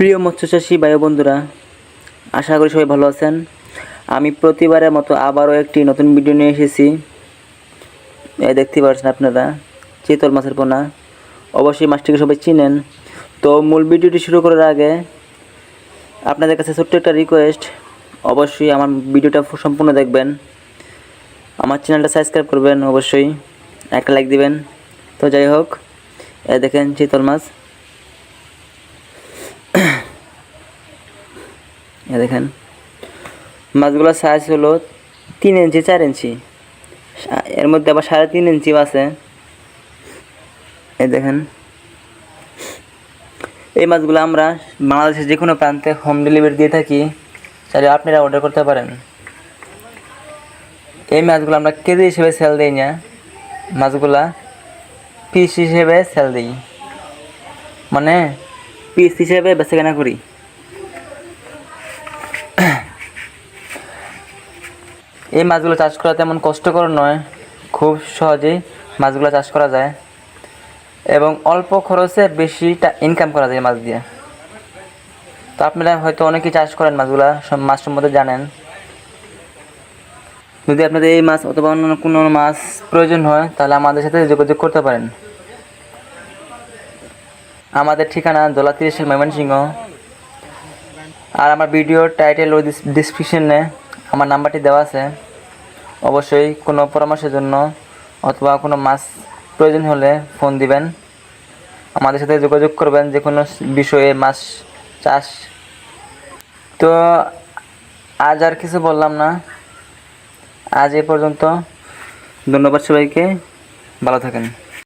প্রিয় মৎস্যচাষী ও বন্ধুরা আশা করি সবাই ভালো আছেন। আমি প্রতিবারের মতো আবারও একটি নতুন ভিডিও নিয়ে এসেছি। এই দেখতে পাচ্ছেন আপনারা, চিতল মাছের পোনা। অবশ্যই মাছটিকে সবাই চিনেন। তো মূল ভিডিওটি শুরু করার আগে আপনাদের কাছে ছোট্ট একটা রিকোয়েস্ট অবশ্যই আমার ভিডিওটা সম্পূর্ণ দেখবেন। আমার চ্যানেলটা সাবস্ক্রাইব করবেন অবশ্যই, একটা লাইক দিবেন। তো যাই হোক এ দেখেন চিতল মাছ। দেখেন। মাছগুলোর সাইজ হলো তিন ইঞ্চি, চার ইঞ্চি। এর মধ্যে আবার সাড়ে তিন ইঞ্চিও আছে। এই দেখেন। এই মাছগুলো আমরা বাংলাদেশের যে কোনো প্রান্তে হোম ডেলিভারি দিয়ে থাকি, চাইলে আপনারা অর্ডার করতে পারেন। এই মাছগুলো আমরা কেজি হিসেবে সেল দিই না। মাছগুলা পিস হিসেবে সেল দিই। মানে পিস হিসেবে বেচা কেনা করি। এই মাছগুলো চাষ করা তেমন কষ্টকর নয়, খুব সহজেই মাছগুলো চাষ করা যায় এবং অল্প খরচে বেশিটা ইনকাম করা যায় মাছ দিয়ে। তো আপনারা হয়তো অনেকেই চাষ করেন মাছগুলা সব মাছ সম্বন্ধে জানেন। যদি আপনাদের এই মাছ অথবা অন্য কোনো মাছ প্রয়োজন হয়, তাহলে আমাদের সাথে যোগাযোগ করতে পারেন। আমাদের ঠিকানা দোলা তিরিশের ময়মনসিংহ। আর আমার ভিডিওর টাইটেল ও ডিসক্রিপশনে আমার নাম্বারটি দেওয়া আছে। অবশ্যই কোনো পরামর্শের জন্য অথবা কোনো মাছ প্রয়োজন হলে ফোন দিবেন। আমাদের সাথে যোগাযোগ করবেন যে কোনো বিষয়ে মাছ, চাষ। তো আজ আর কিছু বললাম না। আজ এ পর্যন্ত। ধন্যবাদ সবাইকে। ভালো থাকেন।